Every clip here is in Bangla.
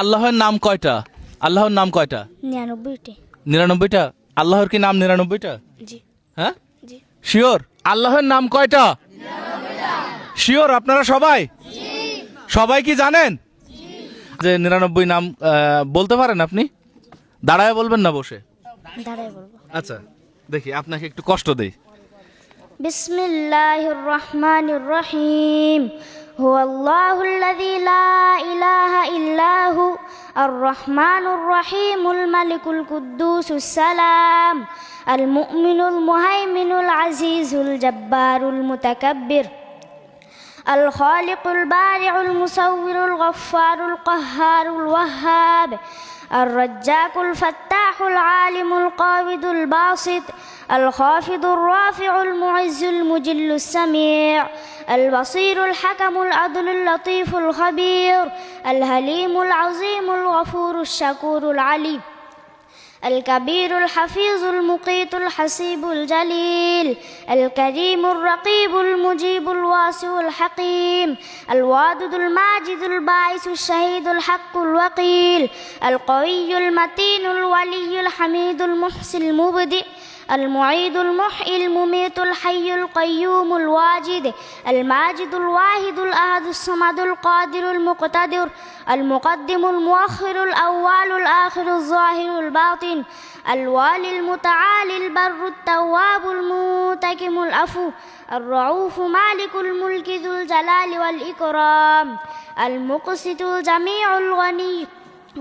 আল্লাহর নাম কয়টা? আল্লাহর নাম কয়টা? নিরানব্বইটা। আল্লাহর কি নাম নিরানব্বইটা? হ্যাঁ? শিওর? আল্লাহর নাম কয়টা? শিওর আপনারা সবাই? সবাই কি জানেন? যে নিরানব্বই নাম বলতে পারেন আপনি? দাঁড়ায় বলবেন না বসে। আচ্ছা দেখি আপনাকে একটু কষ্ট দেই। বিসমিল্লাহির রহমানির রহিম। হুয়াল্লাহুল্লাযী লা ইলাহা ইল্লা الرحمن الرحيم الملك القدوس السلام المؤمن المهيمن العزيز الجبار المتكبر الخالق البارع المصور الغفار القهار الوهاب الرجاك الفتاح العالم القابض الباسط الخافض الرافع المعز المجل السميع البصير الحكم العدل اللطيف الخبير الهليم العظيم الغفور الشكور العليم الكبير الحفيظ المقيت الحسيب الجليل الكريم الرقيب المجيب الواسع الحكيم الوادد الماجد الباعث الشهيد الحق الوقيل القوي المتين الولي الحميد المحسن المبدئ المعيد المحيي المميت الحي القيوم الواجد الماجد الواحد الأحد الصمد القادر المقتدر المقدم المؤخر الأول الآخر الظاهر الباطن الوالي المتعالي البر التواب المنتكم العفو الرعوف مالك الملك ذو الجلال والإكرام المقسط الجميع الغني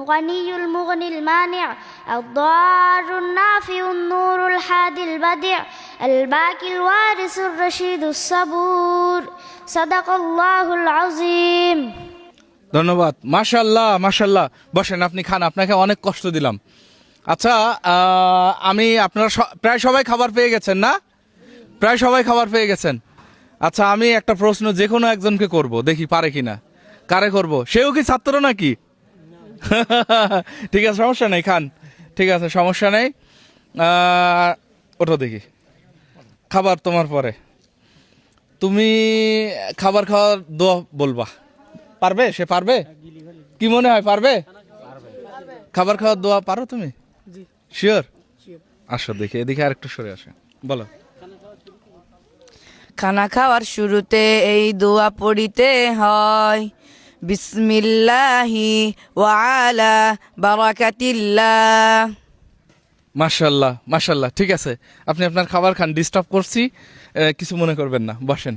غني المغني المانع الضار النافع النور الحادي البديع الباقي الوارث الرشيد الصبور صدق الله العظيم ধন্যবাদ মাশাল্লাহ মাশাল্লাহ বসেন আপনি খান আপনাকে অনেক কষ্ট দিলাম আচ্ছা আহ, আমি আপনারা স- প্রায় সবাই খাবার পেয়ে গেছেন না প্রায় সবাই খাবার পেয়ে গেছেন আচ্ছা আমি একটা প্রশ্ন যে কোনো একজনকে করব দেখি পারে কিনা কারে করব সেও কি ছাত্র নাকি ঠিক আছে সমস্যা নেই খান। ঠিক আছে সমস্যা নেই। ওটা দেখি। খাবার তোমার পরে। তুমি খাবার খাওয়ার দোয়া বলবা। পারবে? সে পারবে? কি মনে হয় পারবে? খাবার খাওয়ার দোয়া পারো তুমি? শিওর আসো দেখি এদিকে আর একটু সরে আসে। বলো। খানা খাওয়ার শুরুতে এই দোয়া পড়িতে হয়। বিসমিল্লাহি ওয়ালা বারাকাতিল্লাহ। মাশাল্লাহ মাশাল্লাহ ঠিক আছে। আপনি আপনার খাবার খান ডিস্টার্ব করছি কিছু মনে করবেন না, বসেন।